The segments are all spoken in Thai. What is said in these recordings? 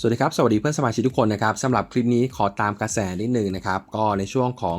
สวัสดีครับ สวัสดีเพื่อนสมาชิกทุกคนนะครับสำหรับคลิปนี้ขอตามกระแสนิดนึงนะครับ ก็ในช่วงของ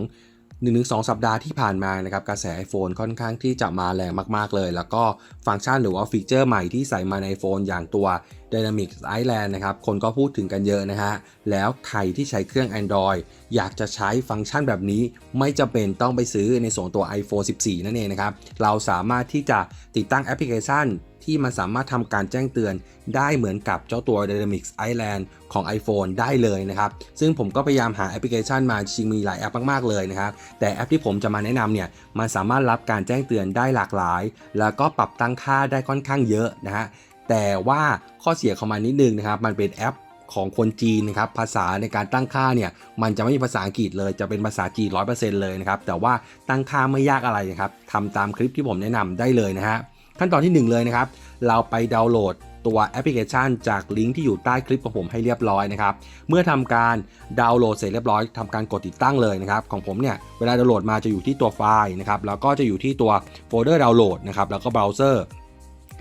1-2 สัปดาห์ที่ผ่านมานะครับกระแส iPhone ค่อนข้างที่จะมาแรงมากๆเลย แล้วก็ฟังก์ชันหรือว่าฟีเจอร์ใหม่ที่ใส่มาใน iPhone อย่างตัว Dynamic Island นะครับ คนก็พูดถึงกันเยอะนะฮะ แล้วใครที่ใช้เครื่อง Android อยากจะใช้ฟังก์ชันแบบนี้ ไม่จำเป็นต้องไปซื้อในส่วนตัว iPhone 14 นั่นเองนะครับ เราสามารถที่จะติดตั้งแอปพลิเคชัน ที่มันสามารถทำการแจ้งเตือนได้เหมือนกับเจ้าตัว Dynamic Island ของ iPhone ได้เลยนะครับ ซึ่งผมก็พยายามหาแอปพลิเคชันมาจริงมีหลายแอปมากๆเลยนะครับ แต่แอปที่ผมจะมาแนะนำเนี่ยมันสามารถรับการแจ้งเตือนได้หลากหลาย แล้วก็ปรับตั้งค่าได้ค่อนข้างเยอะนะฮะแต่ว่าข้อเสียของมันนิดนึงนะครับมันเป็นแอปของคนจีนนะครับภาษาในการตั้งค่าเนี่ยมันจะไม่มีภาษาอังกฤษเลยจะเป็นภาษาจีน100%เลยนะครับแต่ว่าตั้งค่าไม่ยากอะไรนะครับทำตามคลิปที่ผมแนะนำได้เลยนะฮะ ขั้นตอนที่ 1 เลยนะครับ เราไปดาวน์โหลดตัวแอปพลิเคชัน จากลิงก์ที่อยู่ใต้คลิปของผมให้เรียบร้อยนะครับ เมื่อทำการดาวน์โหลดเสร็จเรียบร้อยทำการกดติดตั้งเลยนะครับ ของผมเนี่ยเวลาดาวน์โหลดมาจะอยู่ที่ตัวไฟล์นะครับ แล้วก็จะอยู่ที่ตัวโฟลเดอร์ดาวน์โหลดนะครับ แล้วก็เบราว์เซอร์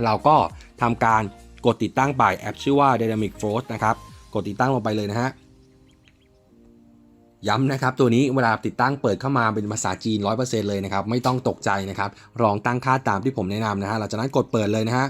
เราก็ทำการกดติดตั้งไปแอปชื่อว่า Dynamic Frost นะครับ กดติดตั้งลงไปเลยนะฮะ ย้ำนะครับตัวนี้เวลาติดตั้งเปิดเข้ามาเป็นภาษาจีน 100%เลยนะครับไม่ต้องตกใจนะครับลองตั้งค่าตามที่ผมแนะนำนะฮะหลังจากนั้นกดเปิดเลยนะฮะ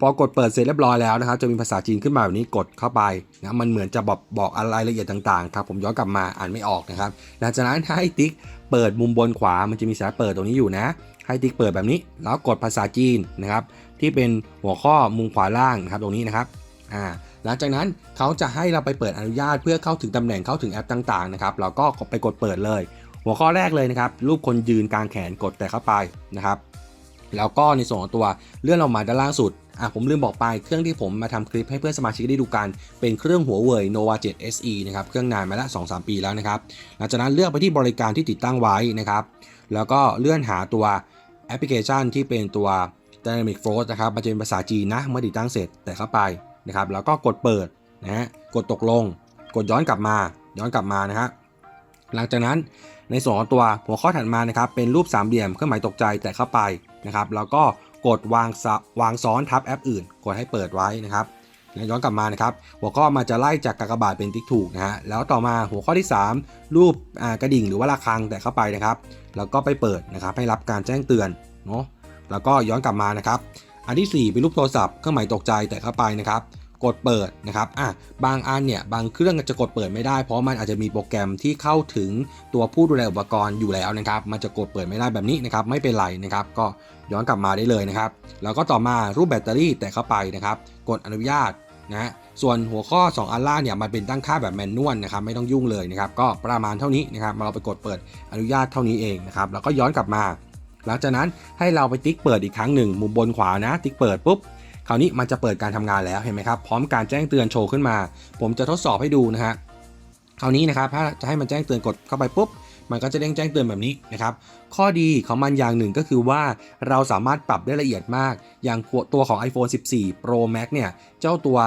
พอกดเปิดเสร็จเรียบร้อยแล้วนะครับจะมีภาษาจีนขึ้นมาแบบนี้กดเข้าไปนะมันเหมือนจะบอกบอกอะไรละเอียดต่างๆครับผมย้อนกลับมาอ่านไม่ออกนะครับหลังจากนั้นให้ติ๊กเปิดมุมบนขวามันจะมีสายเปิดตรงนี้อยู่นะ ให้ติ๊กเปิดแบบนี้ แล้วกดภาษาจีนนะครับที่เป็นหัวข้อมุมขวาล่างนะครับตรงนี้นะครับอ่า หลังจากนั้นเขาจะให้เราไปเปิดอนุญาตเพื่อเข้าถึงตำแหน่งเข้าถึงแอปต่างๆนะครับเราก็ไปกดเปิดเลย หัวข้อแรกเลยนะครับรูปคนยืนกลางแขนกดแต่เข้าไปนะครับแล้วก็ในส่วนของตัวเลื่อนลงมาด้านล่างสุดอะผมลืมบอกไปเครื่องที่ผมมาทำคลิปให้เพื่อนสมาชิกได้ดูกัน เป็นเครื่องหัวเว่ย Nova 7 SE นะครับเครื่องนานมาละ 2-3 ปีแล้วนะครับหลังจากนั้นเลือกไปที่บริการที่ติดตั้งไว้นะครับแล้วก็เลื่อนหาตัวแอปพลิเคชันที่เป็นตัว Dynamic Frost นะครับมันจะเป็นภาษาจีนนะเมื่อติดตั้งเสร็จแต่เข้าไป นะครับแล้วก็กดเปิดนะฮะกดตกลง กดย้อนกลับมา ย้อนกลับมานะฮะหลังจากนั้นในส่วนของตัวหัวข้อถัดมานะครับเป็นรูปสามเหลี่ยมเครื่องหมายตกใจแต่เข้าไปนะครับแล้วก็กดวางวางซ้อนทับแอปอื่น กดให้เปิดไว้นะครับแล้วย้อนกลับมานะครับ หัวข้อมาจะไล่จากกากบาทเป็นติ๊กถูกนะฮะแล้วต่อมาหัวข้อที่ 3 รูปกระดิ่งหรือว่าระฆังแต่เข้าไปนะครับ แล้วก็ไปเปิดนะครับให้รับการแจ้งเตือนเนาะแล้วก็ย้อนกลับมานะครับ อันที่ 4 เป็นรูปโทรศัพท์เครื่องหมายตกใจแต่เข้าไปนะครับกดเปิดนะครับ อะ บางอันเนี่ย บางเครื่องจะกดเปิดไม่ได้ เพราะมันอาจจะมีโปรแกรมที่เข้าถึงตัวผู้ดูแลอุปกรณ์อยู่แล้วนะครับ มันจะกดเปิดไม่ได้แบบนี้นะครับ ไม่เป็นไรนะครับ ก็ย้อนกลับมาได้เลยนะครับ แล้วก็ต่อมารูปแบตเตอรี่แต่เข้าไปนะครับ กดอนุญาตนะส่วนหัวข้อ 2 อันล่าเนี่ย มันเป็นตั้งค่าแบบแมนนวลนะครับ ไม่ต้องยุ่งเลยนะครับ ก็ประมาณเท่านี้นะครับ เราไปกดเปิดอนุญาตเท่านี้เองนะครับ แล้วก็ย้อนกลับมา หลังจากนั้นให้เราไปติ๊กเปิดอีกครั้งหนึ่งมุมบนขวานะ ติ๊กเปิดปุ๊บคราวนี้มันจะเปิดการทำงานแล้วเห็นไหมครับพร้อมการแจ้งเตือนโชว์ขึ้นมา ผมจะทดสอบให้ดูนะฮะคราวนี้นะครับถ้าจะให้มันแจ้งเตือนกดเข้าไปปุ๊บมันก็จะเด้งแจ้งเตือนแบบนี้นะครับ ข้อดีของมันอย่างหนึ่งก็คือว่าเราสามารถปรับได้ละเอียดมาก อย่างตัวของ iPhone 14 Pro Max เนี่ย เจ้าตัว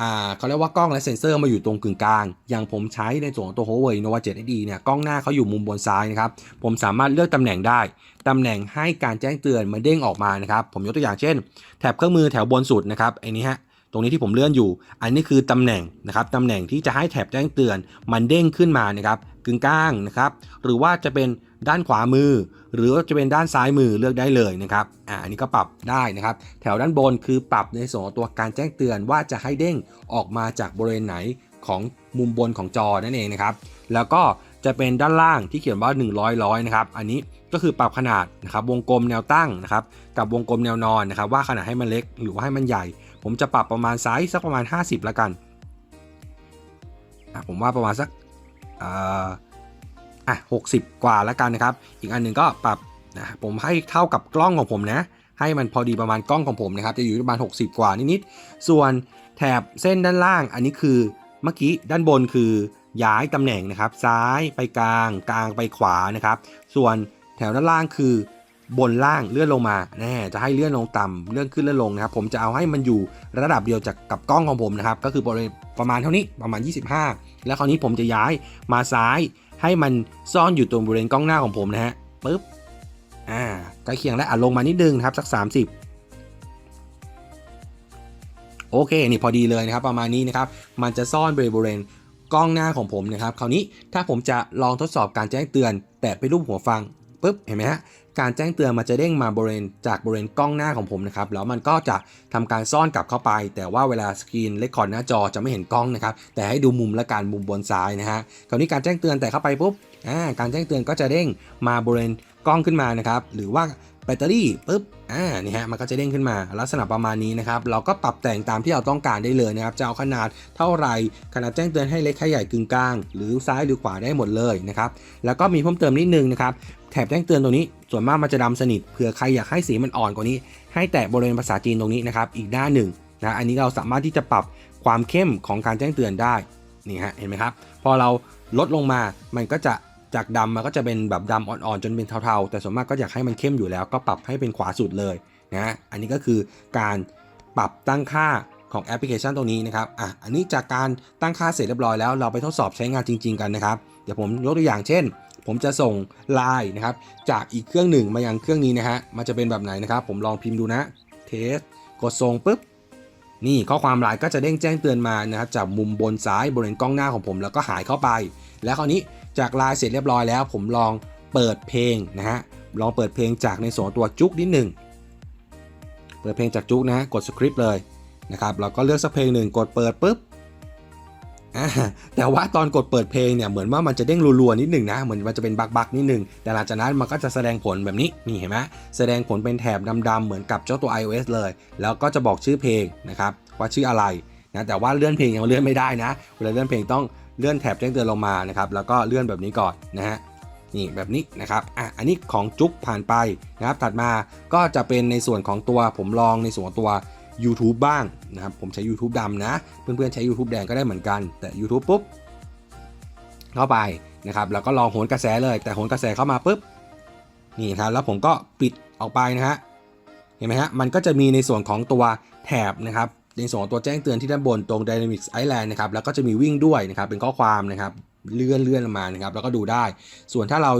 อ่าเขาเรียกว่ากล้องและเซ็นเซอร์มาอยู่ตรงกึ่งกลาง อย่างผมใช้ในส่วนของตัว Huawei Nova 7 SD เนี่ยกล้องหน้าเขาอยู่มุมบนซ้ายนะครับ ผมสามารถเลือกตำแหน่งได้ ตำแหน่งให้การแจ้งเตือนมันเด้งออกมานะครับ ผมยกตัวอย่างเช่น แถบเครื่องมือแถวบนสุดนะครับไอ้นี้ฮะ ตรงนี้ที่ผมเลื่อนอยู่ อันนี้คือตำแหน่งนะครับตำแหน่งที่จะให้แถบแจ้งเตือน มันเด้งขึ้นมานะครับกึ่งกลางนะครับ หรือว่าจะเป็นด้านขวามือ หรือว่าจะเป็นด้านซ้ายมือเลือกได้เลยนะครับอ่าอันนี้ก็ปรับได้นะครับ แถวด้านบนคือปรับในส่วนของตัวการแจ้งเตือนว่าจะให้เด้งออกมาจากบริเวณไหนของมุมบนของจอนั่นเองนะครับ แล้วก็จะเป็นด้านล่างที่เขียนว่า 100ร้อยนะครับ อันนี้ก็คือปรับขนาดนะครับ วงกลมแนวตั้งนะครับ กับวงกลมแนวนอนนะครับ ว่าขนาดให้มันเล็กหรือว่าให้มันใหญ่ ผมจะปรับประมาณไซส์สักประมาณ 50แล้วกัน ผมว่าประมาณสักอ่าอะ60กว่าแล้วกันนะครับ อีกอันหนึ่งก็ปรับนะผมให้เท่ากับกล้องของผมนะ ให้มันพอดีประมาณกล้องของผมนะครับ จะอยู่ประมาณ 60 กว่านิดๆ ส่วนแถบเส้นด้านล่าง อันนี้คือเมื่อกี้ด้านบนคือย้ายตำแหน่งนะครับ ซ้ายไปกลาง กลางไปขวานะครับ ส่วนแถวด้านล่างคือ บนล่างเลื่อนลงมาแน่จะให้เลื่อนลงต่ำเลื่อนขึ้นเลื่อนลงนะครับผมจะเอาให้มันอยู่ระดับเดียวจากกับกล้องของผมนะครับก็คือบริเวณประมาณเท่านี้ประมาณ 25 แล้วคราวนี้ผมจะย้ายมาซ้ายให้มันซ่อนอยู่ตรงบริเวณกล้องหน้าของผมนะฮะปึ๊บอ่าใกล้เคียงแล้วอะลงมานิดนึงนครับสัก 30โอโอเคนี่พอดีเลยนะครับประมาณนี้นะครับมันจะซ่อนบริเวณกล้องหน้าของผมนะครับคราวนี้ถ้าผมจะลองทดสอบการแจ้งเตือน แตะไปรูปหัวฟัง ปุ๊บเห็นไหมฮะการแจ้งเตือนมันจะเด้งมาบริเวณจากบริเวณกล้องหน้าของผมนะครับแล้วมันก็จะทำการซ่อนกลับเข้าไป แต่ว่าเวลาสกรีนเลคคอร์ดหน้าจอจะไม่เห็นกล้องนะครับแต่ให้ดูมุมและการมุมบนซ้ายนะฮะคราวนี้การแจ้งเตือนแต่เข้าไปปุ๊บ การแจ้งเตือนก็จะเด้งมาบริเวณกล้องขึ้นมานะครับ หรือว่าแบตเตอรี่ปุ๊บ อ่า นี่ฮะ มันก็จะเด้งขึ้นมา ลักษณะประมาณนี้นะครับ เราก็ปรับแต่งตามที่เราต้องการได้เลยนะครับ จะเอาขนาดเท่าไหร่ ขนาดแจ้งเตือนให้เล็กให้ใหญ่กึ่งกลาง หรือซ้ายหรือขวาได้หมดเลยนะครับ แล้วก็มีเพิ่มเติมนิดนึงนะครับ แถบแจ้งเตือนตรงนี้ ส่วนมากมันจะดำสนิท เผื่อใครอยากให้สีมันอ่อนกว่านี้ ให้แตะบริเวณภาษาจีนตรงนี้นะครับ อีกด้านหนึ่งนะ อันนี้เราสามารถที่จะปรับความเข้มของการแจ้งเตือนได้ นี่ฮะ เห็นไหมครับ พอเราลดลงมา มันก็จะ จากดำมันก็จะเป็นแบบดำอ่อนๆจนเป็นเทาๆ แต่ส่วนมากก็อยากให้มันเข้มอยู่แล้ว ก็ปรับให้เป็นขวาสุดเลยนะอันนี้ก็คือการปรับตั้งค่าของแอปพลิเคชันตรงนี้นะครับอะอันนี้จากการตั้งค่าเสร็จเรียบร้อยแล้วเราไปทดสอบใช้งานจริง ๆ กันนะครับเดี๋ยวผมยกตัวอย่างเช่น ผมจะส่งไลน์นะครับจากอีกเครื่องหนึ่งมายังเครื่องนี้นะฮะมันจะเป็นแบบไหนนะครับ ผมลองพิมพ์ดูนะเทสกดส่งปุ๊บนี่ข้อความไลน์ก็จะเด้งแจ้งเตือนมานะครับจากมุมบนซ้ายบริเวณกล้องหน้าของผมแล้วก็หายเข้าไป แล้วคราวนี้ จากไลน์เสร็จเรียบร้อยแล้ว ผมลองเปิดเพลงนะฮะลองเปิดเพลงจากในส่วนตัวจุกนิดหนึ่งเปิดเพลงจากจุกนะกดสคริปต์เลยนะครับเราก็เลือกสักเพลงหนึ่งกดเปิดปุ๊บแต่ว่าตอนกดเปิดเพลงเนี่ยเหมือนว่ามันจะเด้งรัวๆนิดหนึ่งนะเหมือนมันจะเป็นบักๆนิดหนึ่งแต่หลังจากนั้นมันก็จะแสดงผลแบบนี้นี่เห็นไหมแสดงผลเป็นแถบดำๆเหมือนกับเจ้าตัว iOS เลย แล้วก็จะบอกชื่อเพลงนะครับว่าชื่ออะไรนะแต่ว่าเลื่อนเพลงยังเลื่อนไม่ได้นะ เวลาเลื่อนเพลงต้อง เลื่อนแถบแจ้งเตือนลงมานะครับแล้วก็เลื่อนแบบนี้ก่อนนะฮะนี่แบบนี้นะครับอะอันนี้ของจุกผ่านไปนะครับถัดมาก็จะเป็นในส่วนของตัวผมลองในส่วนของตัว YouTube บ้างนะครับผมใช้ YouTube ดำนะ เพื่อนๆใช้ YouTube แดงก็ได้เหมือนกัน แต่ YouTube ปุ๊บเข้าไปนะครับแล้วก็ลองโหนกระแสเลยแต่โหนกระแสเข้ามาปุ๊บนี่ครับแล้วผมก็ปิดออกไปนะฮะเห็นไหมฮะมันก็จะมีในส่วนของตัวแถบนะครับ ในส่วนของตัวแจ้งเตือนที่ด้านบนตรง Dynamics Island นะครับ แล้วก็จะมีวิ่งด้วยนะครับ เป็นข้อความนะครับ เลื่อนเลื่อนมานะครับ แล้วก็ดูได้ ส่วนถ้าเรา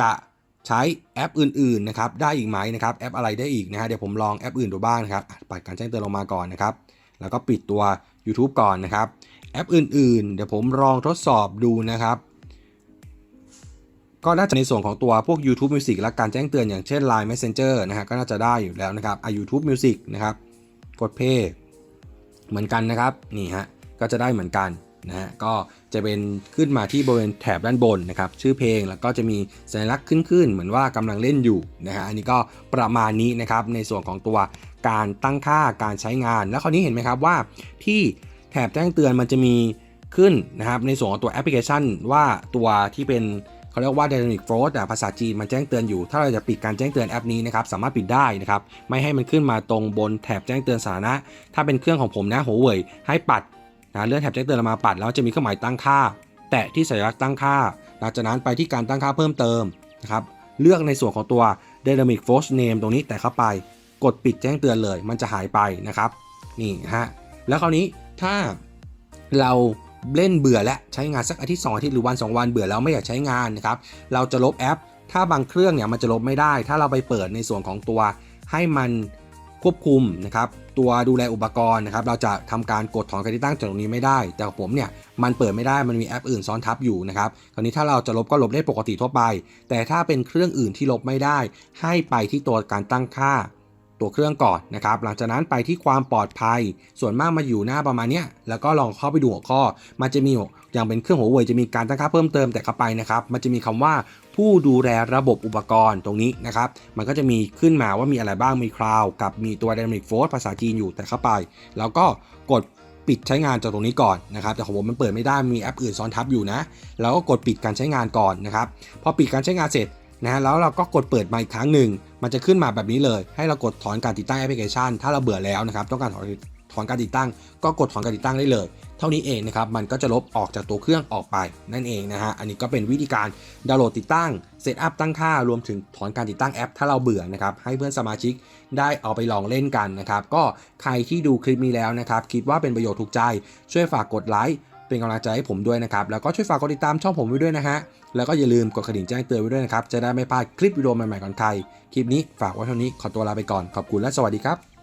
จะใช้แอปอื่นๆนะครับ ได้อีกไหมนะครับ แอปอะไรได้อีกนะฮะ เดี๋ยวผมลองแอปอื่นดูบ้างนะครับ ปัดการแจ้งเตือนลงมาก่อนนะครับ แล้วก็ปิดตัว YouTube ก่อนนะครับ แอปอื่นๆ เดี๋ยวผมลองทดสอบดูนะครับก็น่าจะในส่วนของตัวพวก YouTube Music และการแจ้งเตือนอย่างเช่น Line Messenger นะฮะก็น่าจะได้อยู่แล้วนะครับอะ YouTube Music นะครับ กด Play เหมือนกันนะครับนี่ฮะก็จะได้เหมือนกันนะฮะก็จะเป็นขึ้นมาที่บริเวณแถบด้านบนนะครับชื่อเพลงแล้วก็จะมีสัญลักษณ์ขึ้นๆเหมือนว่ากำลังเล่นอยู่นะฮะอันนี้ก็ประมาณนี้นะครับในส่วนของตัวการตั้งค่าการใช้งาน แล้วคราวนี้เห็นไหมครับว่า ที่แถบแจ้งเตือนมันจะมีขึ้นนะครับในส่วนของตัวแอปพลิเคชันว่าตัวที่เป็น เขาเรียกว่า Dynamic Float อะภาษาจีนมันแจ้งเตือนอยู่ ถ้าเราจะปิดการแจ้งเตือนแอปนี้นะครับสามารถปิดได้นะครับไม่ให้มันขึ้นมาตรงบนแถบแจ้งเตือนสาธารณะ ถ้าเป็นเครื่องของผมนะหัวเว่ยให้ปัดนะเลื่อนแถบแจ้งเตือนมาปัดแล้วจะมีเครื่องหมายตั้งค่า แตะที่สัญลักษณ์ตั้งค่า หลังจากนั้นไปที่การตั้งค่าเพิ่มเติมนะครับเลือกในส่วนของตัว Dynamic Force Name ตรงนี้แตะเข้าไป กดปิดแจ้งเตือนเลย มันจะหายไปนะครับนี่ฮะแล้วคราวนี้ถ้าเรา เล่นเบื่อและใช้งานสักอาทิตย์สองอาทิตย์หรือวันสองวันเบื่อแล้วไม่อยากใช้งานนะครับเราจะลบแอป ถ้าบางเครื่องเนี่ยมันจะลบไม่ได้ ถ้าเราไปเปิดในส่วนของตัวให้มันควบคุมนะครับตัวดูแลอุปกรณ์นะครับเราจะทำการกดถอนการติดตั้งจากตรงนี้ไม่ได้ แต่ผมเนี่ยมันเปิดไม่ได้มันมีแอปอื่นซ้อนทับอยู่นะครับคราวนี้ถ้าเราจะลบก็ลบได้ปกติทั่วไป แต่ถ้าเป็นเครื่องอื่นที่ลบไม่ได้ ให้ไปที่ตัวการตั้งค่า ตัวเครื่องก่อนนะครับ หลังจากนั้นไปที่ความปลอดภัย ส่วนมากมาอยู่หน้าประมาณนี้แล้วก็ลองเข้าไปดูหัวข้อ มันจะมีอย่างเป็นเครื่องหัวเว่ยจะมีการตั้งค่าเพิ่มเติมแต่เข้าไปนะครับ มันจะมีคำว่าผู้ดูแลระบบอุปกรณ์ตรงนี้นะครับ มันก็จะมีขึ้นมาว่ามีอะไรบ้าง มีคลาวกับมีตัว Dynamic Force ภาษาจีนอยู่แต่เข้าไป แล้วก็กดปิดใช้งานจากตรงนี้ก่อนนะครับ แต่ของผมมันเปิดไม่ได้มีแอปอื่นซ้อนทับอยู่นะ แล้วก็กดปิดการใช้งานก่อนนะครับ พอปิดการใช้งานเสร็จ นะแล้วเราก็กดเปิดมาอีกครั้งหนึ่ง มันจะขึ้นมาแบบนี้เลย ให้เรากดถอนการติดตั้งแอปพลิเคชัน ถ้าเราเบื่อแล้วนะครับ ต้องการถอนถอนการติดตั้ง ก็กดถอนการติดตั้งได้เลย เท่านี้เองนะครับ มันก็จะลบออกจากตัวเครื่องออกไปนั่นเองนะฮะ อันนี้ก็เป็นวิธีการดาวน์โหลดติดตั้ง เซตอัพตั้งค่า รวมถึงถอนการติดตั้งแอป ถ้าเราเบื่อนะครับ ให้เพื่อนสมาชิกได้เอาไปลองเล่นกันนะครับ ก็ใครที่ดูคลิปนี้แล้วนะครับ คิดว่าเป็นประโยชน์ถูกใจ ช่วยฝากกดไลค์ เป็นกำลังใจให้ผมด้วยนะครับ แล้วก็ช่วยฝากกดติดตามช่องผมไว้ด้วยนะฮะ แล้วก็อย่าลืมกดกระดิ่งแจ้งเตือนไว้ด้วยนะครับ จะได้ไม่พลาดคลิปวิดีโอใหม่ๆก่อนใคร คลิปนี้ฝากไว้เท่านี้ ขอตัวลาไปก่อน ขอบคุณและสวัสดีครับ